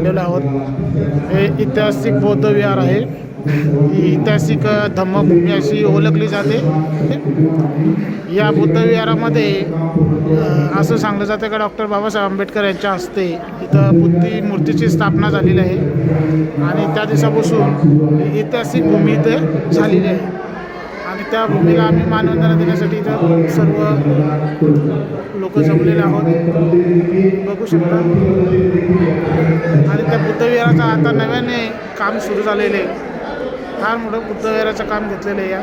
आलेलो आहोत. हे ऐतिहासिक बौद्ध विहार आहे. ही ऐतिहासिक धम्मभूमी अशी ओळखली जाते. या बुद्ध विहारामध्ये असं सांगलं जातं का डॉक्टर बाबासाहेब आंबेडकर यांच्या हस्ते इथं बुद्धी मूर्तीची स्थापना झालेली आहे. आणि त्या दिवसापासून ऐतिहासिक भूमी इथे झालेली आहे. त्या भूमीला आम्ही मानवंदना देण्यासाठी इथं सर्व लोक जमलेले आहोत. बघू शकता. आणि त्या बुद्धविहाराचं आता नव्याने काम सुरू झालेलं आहे. फार मोठं बुद्धविहाराचं काम घेतलेलं आहे या.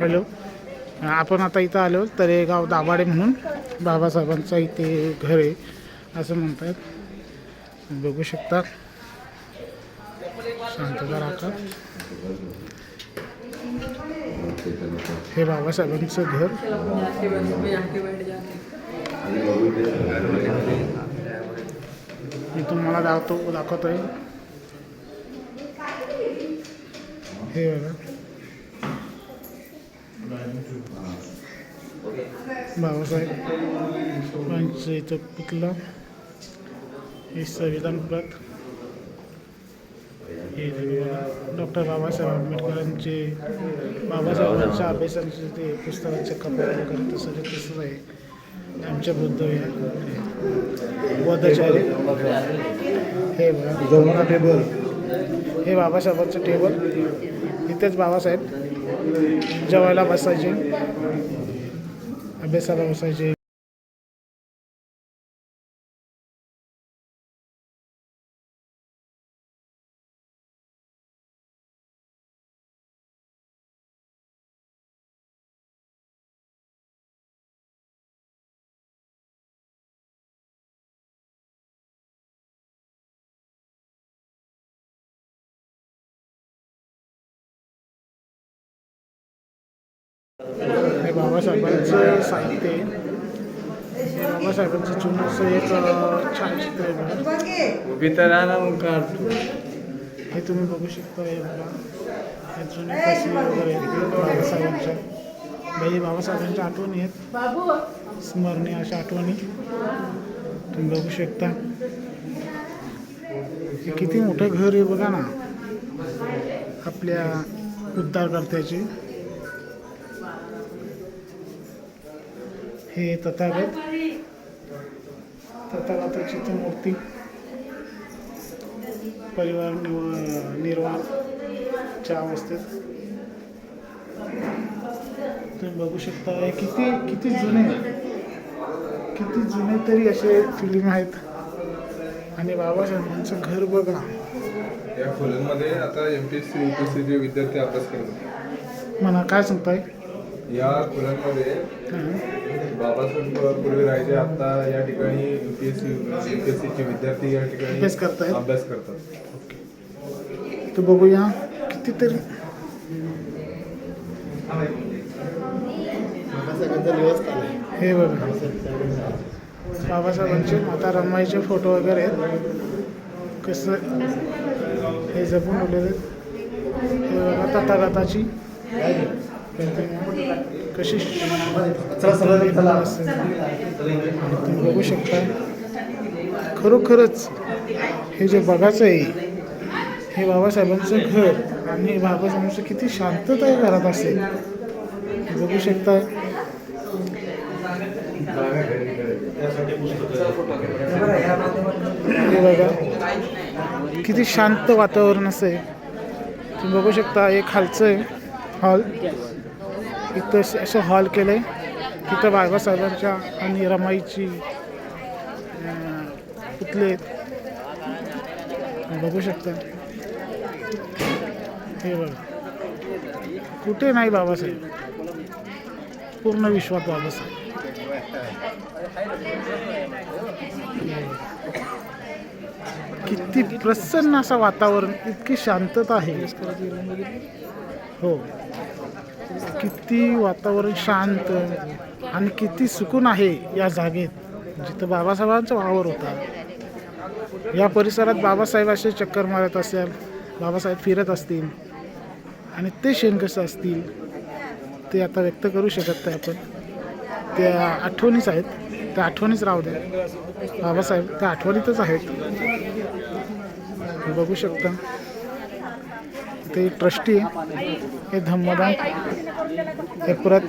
हॅलो. आपण आता इथं आलो तरेगाव दाभाडे म्हणून. बाबासाहेबांचं इथे घर आहे असं म्हणतात. बघू शकता. शांतता राखा. हे बाबासाहेबांचं घर. मी तुम्हाला दाखवतो दाखवतोय. हे बघा. बाबासाहेबांचं इथं पुतळा हे संविधान प्रत हे डॉक्टर बाबासाहेब आंबेडकरांचे बाबासाहेबांच्या अभ्यासांचे ते पुस्तकाचे कपडे वगैरे तसं ते तसंच आहे आमच्या बुद्ध विहार वधाचार्य हे बघा टेबल हे बाबासाहेबांचं टेबल इथेच बाबासाहेब जेवायला बसायचे अभ्यासाला बसायचे. हे बाबासाहेबांचं साहित्य आहे. हे बाबासाहेबांचं जुनंचं एक अं, छायाचित्र आहे बघा. हे तुम्ही बघू शकता हे बघा. हे जुने तस्वीर वगैरे बाबासाहेबांच्या. बाई बाबासाहेबांच्या आठवणी आहेत. स्मरणीय अशा आठवणी. तुम्ही बघू शकता. किती मोठं घर आहे बघा ना. आपल्या उद्धारकर्त्याचे. हे तथागत तथागताची ती मूर्ती. परिवार निव निर्वाहाच्या अवस्थेत. तुम्ही बघू शकता हे किती किती जुने किती जुने तरी असे फिल्म आहेत. आणि बाबासाहेबांचं घर बघा. या खोल्यांमध्ये आता M P S C U P S सीचे विद्यार्थी अभ्यास करतात. म्हणा काय सांगताय? या खोल्यांमध्ये. बाबासाहेब पूर्वी राहायचे आता या ठिकाणी U P S C U P S सीचे विद्यार्थी या ठिकाणी अभ्यास करतायत? अभ्यास करतात. तर बघूया कितीतरी? हे बघा. बाबासाहेबांचे माता रमाईचे फोटो वगैरे आहेत. कसं हे जपून ठेवलेले आहेत. हे बघा तथागताची. कशी? तुम्ही बघू शकता. खरोखरच हे जे बघायचं आहे हे बाबासाहेबांचं घर आणि बाबासाहेबांचं किती शांतता आहे घरात असेल. हे बघू शकता. हे बघा. किती शांत वातावरण असं आहे तुम्ही बघू शकता एक खालचं आहे हॉल. इथं असं- हॉल केलं आहे तिथं बाबासाहेबांच्या आणि रमाईची पुतले बघू शकता. हे बघा. कुठे नाही बाबासाहेब. पूर्ण विश्वात बाबासाहेब. किती प्रसन्न असं वातावरण इतकी शांतता आहे. हो. किती वातावरण शांत आणि किती सुकून आहे या जागेत जिथं बाबासाहेबांचा वावर होता. या परिसरात बाबासाहेब असे चक्कर मारत असेल बाबासाहेब फिरत असतील आणि ते शेण कसं असतील ते आता व्यक्त करू शकत नाही आपण. त्या आठवणीच आहेत. त्या आठवणीच राहू द्या. बाबासाहेब त्या आठवणीतच आहेत. बघू शकता. ते ट्रस्टी हे धम्मदान. हे परत